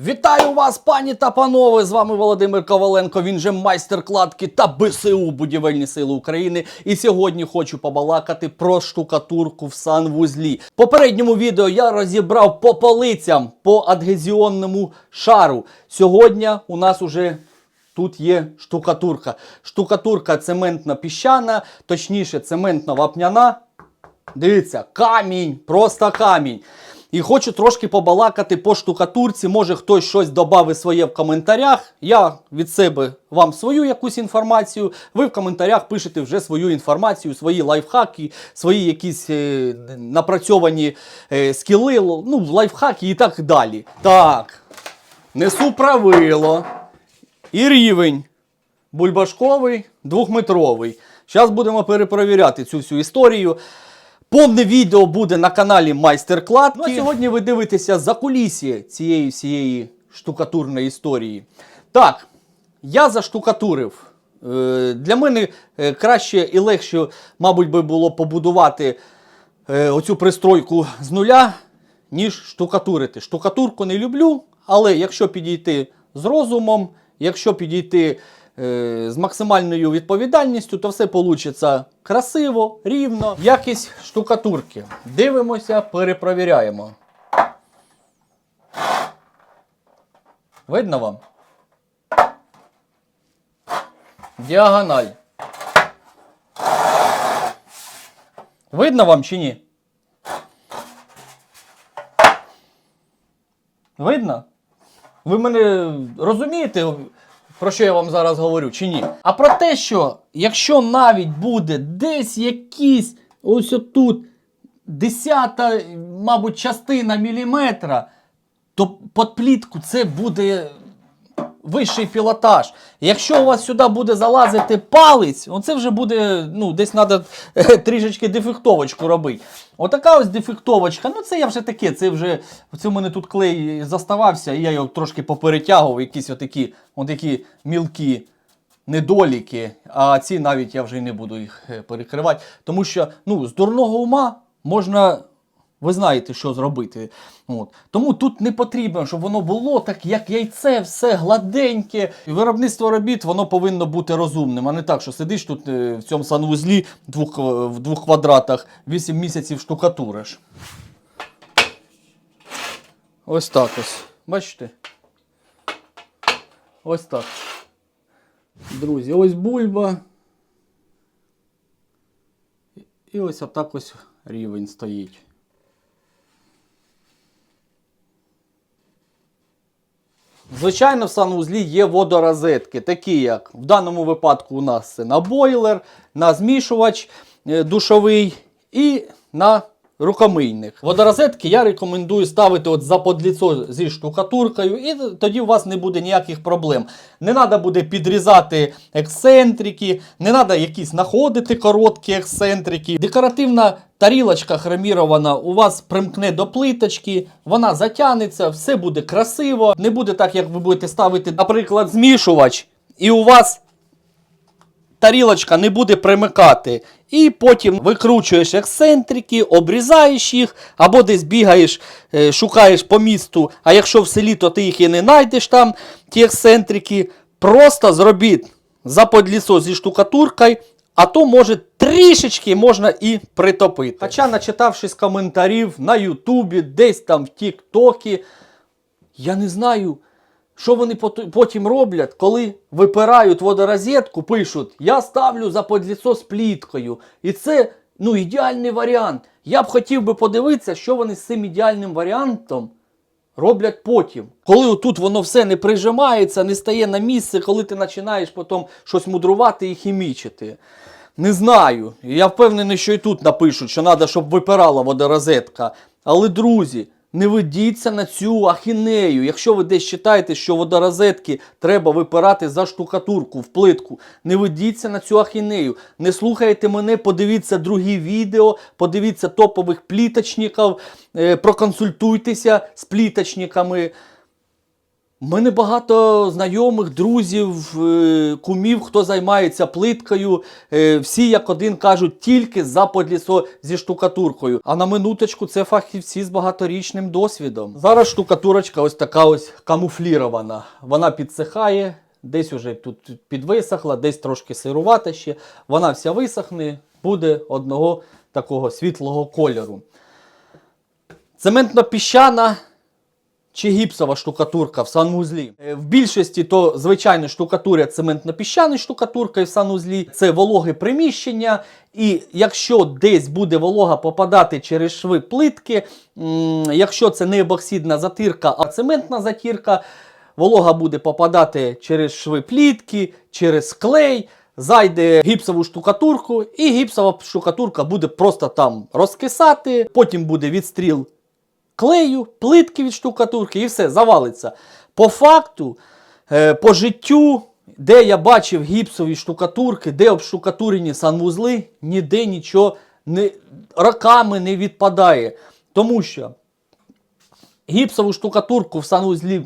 Вітаю вас, пані та панове! З вами Володимир Коваленко. Він же майстер кладки та БСУ Будівельні Сили України. І сьогодні хочу побалакати про штукатурку в санвузлі. В попередньому відео я розібрав по полицям по адгезіонному шару. Сьогодні у нас уже Тут є штукатурка. Штукатурка цементна піщана, точніше, цементна вапняна. Дивіться, камінь, просто камінь. І хочу трошки побалакати по штукатурці. Може хтось щось додав своє в коментарях. Я від себе вам свою якусь інформацію. Ви в коментарях пишете вже свою інформацію, свої лайфхаки, свої якісь е, напрацьовані е, скіли, ну, лайфхаки і так далі. Так, несу правило. І рівень бульбашковий, двохметровий. Зараз будемо перепровіряти цю всю історію. Повне відео буде на каналі Майстер Кладки. Ну, а сьогодні ви дивитеся за кулісі цієї всієї штукатурної історії. Так, я заштукатурив. Е, Для мене е, краще і легше, мабуть, би було побудувати е, оцю пристройку з нуля, ніж штукатурити. Штукатурку не люблю, але якщо підійти з розумом, якщо підійти з максимальною відповідальністю, то все вийде красиво, рівно. Якість штукатурки. Дивимося, перепровіряємо. Видно вам? Діагональ. Видно вам чи ні? Видно? Ви мене розумієте, про що я вам зараз говорю, чи ні? А про те, що якщо навіть буде десь якийсь ось отут десята, мабуть, частина міліметра, то під плітку це буде вищий пілотаж. Якщо у вас сюди буде залазити палець, оце вже буде, ну, десь треба трішечки дефектовочку робити. Отака ось дефектовочка, ну це я вже таке, це вже, це в мене тут клей заставався, і я його трошки поперетягував, якісь отакі, отакі мілкі недоліки, а ці навіть я вже й не буду їх е, перекривати. Тому що ну, з дурного ума можна. Ви знаєте, що зробити. От. Тому тут не потрібно, щоб воно було так, як яйце, все гладеньке. Виробництво робіт воно повинно бути розумним, а не так, що сидиш тут е, в цьому санвузлі двох, е, в двох квадратах 8 місяців штукатуриш. Ось так ось. Бачите? Ось так. Друзі, ось бульба. І ось отак ось рівень стоїть. Звичайно, в санвузлі є водорозетки, такі як в даному випадку у нас це на бойлер, на змішувач е, душовий і на рукомийник. Водорозетки я рекомендую ставити от за подліцо зі штукатуркою, і тоді у вас не буде ніяких проблем. Не треба буде підрізати ексцентрики, не треба якісь знаходити короткі ексцентрики. Декоративна тарілочка хромірована у вас примкне до плиточки, вона затягнеться, все буде красиво. Не буде так, як ви будете ставити, наприклад, змішувач, і у вас тарілочка не буде примикати. І потім викручуєш ексцентрики, обрізаєш їх, або десь бігаєш, е, шукаєш по місту, а якщо в селі, то ти їх і не знайдеш там, ті ексцентрики. Просто зробіть заподлісо зі штукатуркою, а то може трішечки можна і притопити. Хоча, начитавшись коментарів на Ютубі, десь там в Тіктокі, я не знаю, що вони потім роблять, коли випирають водорозетку, пишуть, я ставлю за подліцо з пліткою. І це ну, ідеальний варіант. Я б хотів би подивитися, що вони з цим ідеальним варіантом роблять потім. Коли тут воно все не прижимається, не стає на місце, коли ти починаєш потім щось мудрувати і хімічити. Не знаю. Я впевнений, що і тут напишуть, що треба, щоб випирала водорозетка. Але, друзі, не ведіться на цю ахінею. Якщо ви десь читаєте, що водорозетки треба випирати за штукатурку в плитку, не ведіться на цю ахінею. Не слухайте мене, подивіться другі відео, подивіться топових пліточників, е, проконсультуйтеся з пліточниками. У мене багато знайомих, друзів, е, кумів, хто займається плиткою. Е, Всі як один кажуть, тільки за подлісо зі штукатуркою. А на минуточку це фахівці з багаторічним досвідом. Зараз штукатурочка ось така ось камуфлірована. Вона підсихає, десь уже тут підвисохла, десь трошки сирувата ще. Вона вся висохне, буде одного такого світлого кольору. Цементно-піщана чи гіпсова штукатурка в санвузлі. Е, В більшості то звичайно штукатурять цементно-піщана штукатурка в санвузлі. Це вологе приміщення. І якщо десь буде волога попадати через шви плитки, якщо це не ебоксидна затирка, а цементна затірка, волога буде попадати через шви плітки, через клей. Зайде гіпсову штукатурку, і гіпсова штукатурка буде просто там розкисати, потім буде відстріл клею, плитки від штукатурки і все, завалиться. По факту, е, по життю, де я бачив гіпсові штукатурки, де обштукатурені санвузли, ніде нічого не, роками не відпадає. Тому що гіпсову штукатурку в санвузлі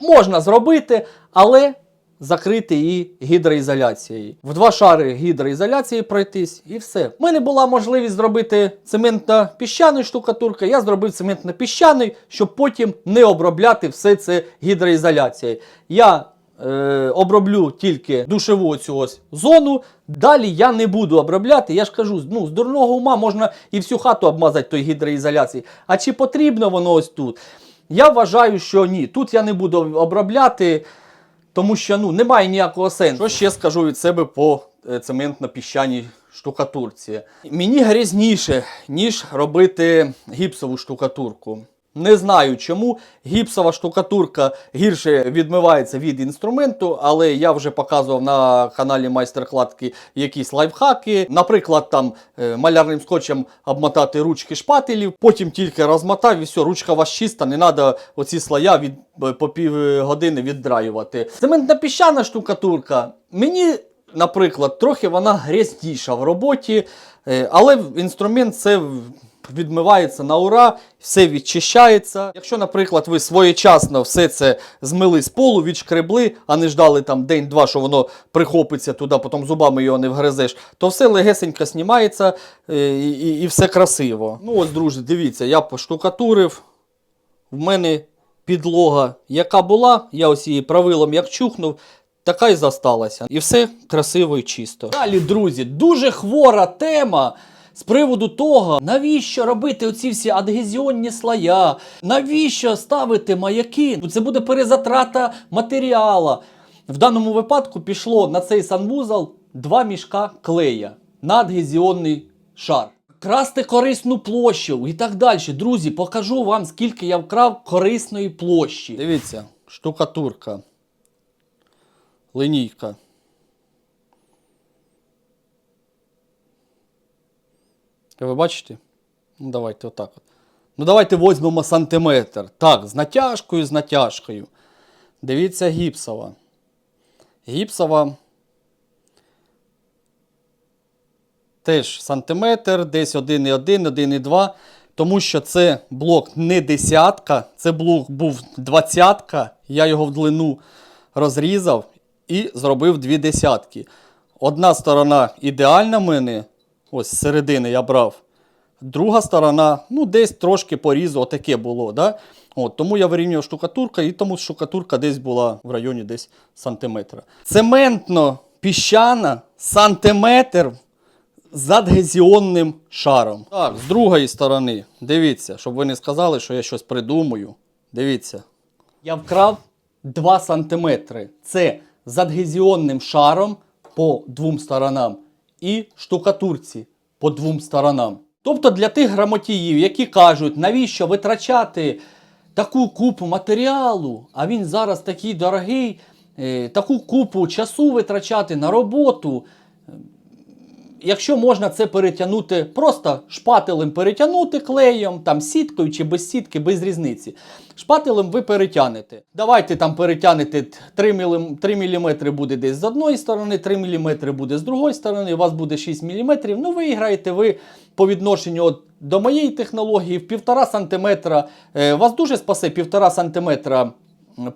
можна зробити, але закрити її гідроізоляцією. В два шари гідроізоляції пройтись і все. У мене була можливість зробити цементно-піщаний штукатурка, я зробив цементно-піщаний, щоб потім не обробляти все це гідроізоляцією. Я е, оброблю тільки душеву цю ось зону. Далі я не буду обробляти. Я ж кажу, ну, з дурного ума можна і всю хату обмазати той гідроізоляцією. А чи потрібно воно ось тут? Я вважаю, що ні. Тут я не буду обробляти. Тому що ну, немає ніякого сенсу. Що ще скажу від себе по е, цементно-піщаній штукатурці? Мені грізніше, ніж робити гіпсову штукатурку. Не знаю чому. Гіпсова штукатурка гірше відмивається від інструменту, але я вже показував на каналі майстер-кладки якісь лайфхаки. Наприклад, там е, малярним скотчем обмотати ручки шпателів, потім тільки розмотав і все, ручка у вас чиста, не треба оці слоя від, е, по пів години віддраювати. Цементна піщана штукатурка. Мені наприклад, трохи вона грязніша в роботі, е, але інструмент це відмивається на ура, все відчищається. Якщо, наприклад, ви своєчасно все це змили з полу, відшкребли, а не ждали там день-два, що воно прихопиться туди, потім зубами його не вгризеш, то все легесенько знімається е, і, і, і все красиво. Ну ось, друзі, дивіться, я поштукатурив. В мене підлога, яка була, я ось її правилом як чухнув, така й засталася. І все красиво і чисто. Далі, друзі, дуже хвора тема. З приводу того, навіщо робити оці всі адгезіонні слоя, навіщо ставити маяки? Це буде перезатрата матеріала. В даному випадку пішло на цей санвузол два мішка клея на адгезіонний шар. Красти корисну площу і так далі. Друзі, покажу вам, скільки я вкрав корисної площі. Дивіться, штукатурка, линійка. Ви бачите? Ну, давайте отак от. Ну, давайте візьмемо сантиметр. Так, з натяжкою, з натяжкою. Дивіться, гіпсова. Гіпсова. Теж сантиметр, десь 1,1, 1,2. Тому що це блок не десятка, це блок був двадцятка. Я його в длину розрізав і зробив дві десятки. Одна сторона ідеальна в мене, ось з середини я брав. Друга сторона, ну, десь трошки порізу, отаке було. Да? От, тому я вирівнював штукатурка, і тому штукатурка десь була в районі десь сантиметра. Цементно піщана сантиметр з адгезіонним шаром. Так, з другої сторони, дивіться, щоб ви не сказали, що я щось придумую. Дивіться. Я вкрав 2 сантиметри. Це з адгезіонним шаром по двом сторонам і штукатурці по двом сторонам. Тобто для тих грамотіїв, які кажуть, навіщо витрачати таку купу матеріалу, а він зараз такий дорогий, е, таку купу часу витрачати на роботу. Якщо можна це перетягнути, просто шпателем перетягнути клеєм, там сіткою чи без сітки, без різниці. Шпателем ви перетягнете. Давайте там перетягнете 3 мм, 3 мм буде десь з одної сторони, 3 мм буде з другої сторони, у вас буде 6 мм. Ну, виграєте ви по відношенню от до моєї технології в 1,5 см. Е, вас дуже спасе 1,5 см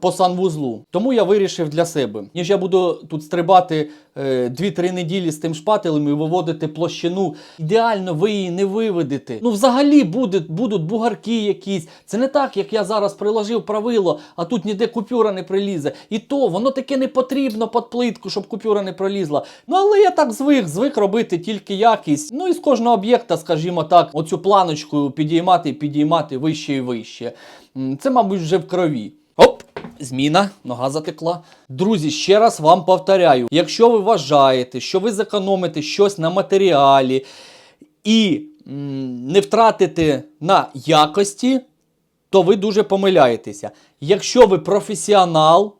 по санвузлу. Тому я вирішив для себе. Ніж я буду тут стрибати е, 2-3 неділі з тим шпателем і виводити площину. Ідеально ви її не виведете. Ну, взагалі буде, будуть бугарки якісь. Це не так, як я зараз приложив правило, а тут ніде купюра не прилізе. І то воно таке не потрібно під плитку, щоб купюра не пролізла. Ну але я так звик, звик робити тільки якість. Ну і з кожного об'єкта, скажімо так, оцю планочку підіймати підіймати вище і вище. Це, мабуть, вже в крові. Оп! Зміна, нога затекла. Друзі, ще раз вам повторяю: якщо ви вважаєте, що ви зекономите щось на матеріалі і м, не втратите на якості, то ви дуже помиляєтеся. Якщо ви професіонал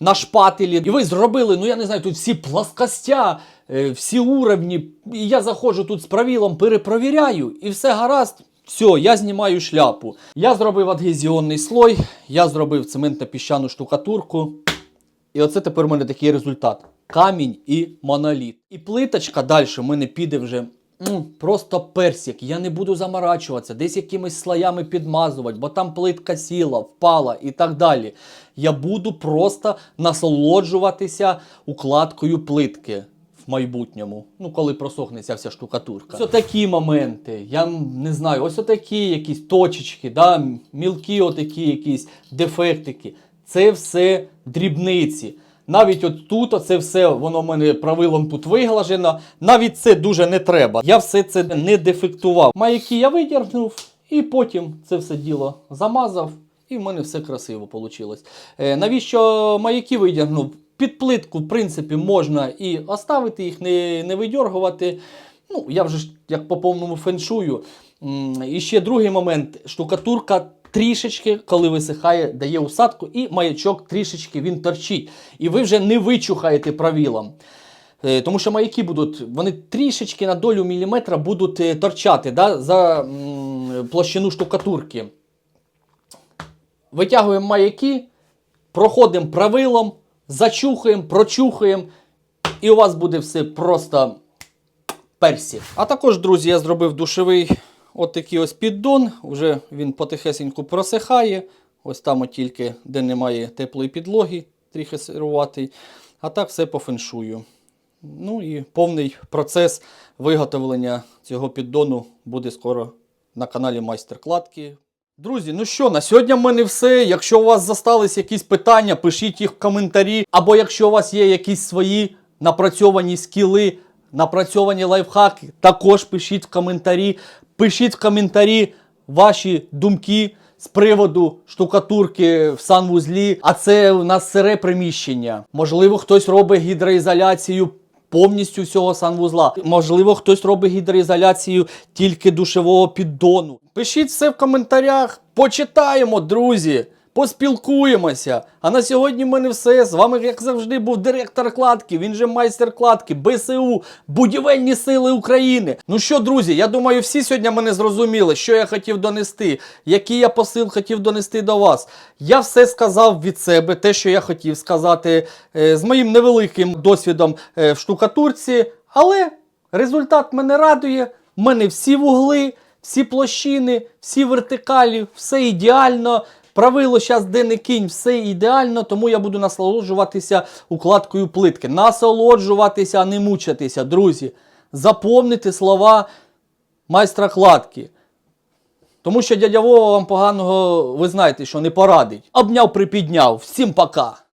на шпателі, і ви зробили, ну я не знаю, тут всі плоскостя, е, всі уровні, і я заходжу тут з правилом, перепровіряю, і все гаразд. Все, я знімаю шляпу. Я зробив адгезіонний слой, я зробив цементно-піщану штукатурку. І оце тепер у мене такий результат: камінь і моноліт. І плиточка далі в мене піде вже просто персик. Я не буду заморачуватися, десь якимись слоями підмазувати, бо там плитка сіла, впала і так далі. Я буду просто насолоджуватися укладкою плитки. В майбутньому, ну коли просохне ця вся штукатурка. Ось такі моменти. Я не знаю, ось отакі якісь точечки, да, мілкі отакі якісь дефектики. Це все дрібниці. Навіть от тут оце все, воно в мене правилом тут виглажено. Навіть це дуже не треба. Я все це не дефектував. Маяки я видіргнув і потім це все діло замазав. І в мене все красиво вийшло. Е, навіщо маяки видягнув? Під плитку, в принципі, можна і оставити їх, не, не видьоргувати. Ну, я вже як по повному феншую. І ще другий момент: штукатурка трішечки, коли висихає, дає усадку, і маячок трішечки він торчить. І ви вже не вичухаєте правилом. Е, Тому що маяки будуть, вони трішечки на долю міліметра будуть е, торчати да, за площину штукатурки. Витягуємо маяки, проходимо правилом, зачухаємо, прочухаємо, і у вас буде все просто персі. А також, друзі, я зробив душовий от такий ось піддон. Вже він потихесеньку просихає. Ось там от тільки, де немає теплої підлоги, трохи сируватий. А так все по феншую. Ну і повний процес виготовлення цього піддону буде скоро на каналі Майстер Кладки. Друзі, ну що, на сьогодні в мене все. Якщо у вас зостались якісь питання, пишіть їх в коментарі. Або якщо у вас є якісь свої напрацьовані скіли, напрацьовані лайфхаки, також пишіть в коментарі. Пишіть в коментарі ваші думки з приводу штукатурки в санвузлі. А це у нас сире приміщення. Можливо, хтось робить гідроізоляцію повністю всього санвузла. Можливо, хтось робить гідроізоляцію тільки душевого піддону. Пишіть все в коментарях, почитаємо, друзі. Поспілкуємося. А на сьогодні в мене все. З вами, як завжди, був директор кладки, він же майстер кладки, БСУ, Будівельні Сили України. Ну що, друзі, я думаю, всі сьогодні мене зрозуміли, що я хотів донести, який я посил хотів донести до вас. Я все сказав від себе, те, що я хотів сказати, е, з моїм невеликим досвідом е, в штукатурці, але результат мене радує. У мене всі вугли, всі площини, всі вертикалі, все ідеально. Правило зараз де не кінь, все ідеально, тому я буду насолоджуватися укладкою плитки. Насолоджуватися, а не мучатися, друзі. Заповнити слова майстра кладки. Тому що дядя Вова вам поганого, ви знаєте, що не порадить. Обняв, припідняв. Всім пока!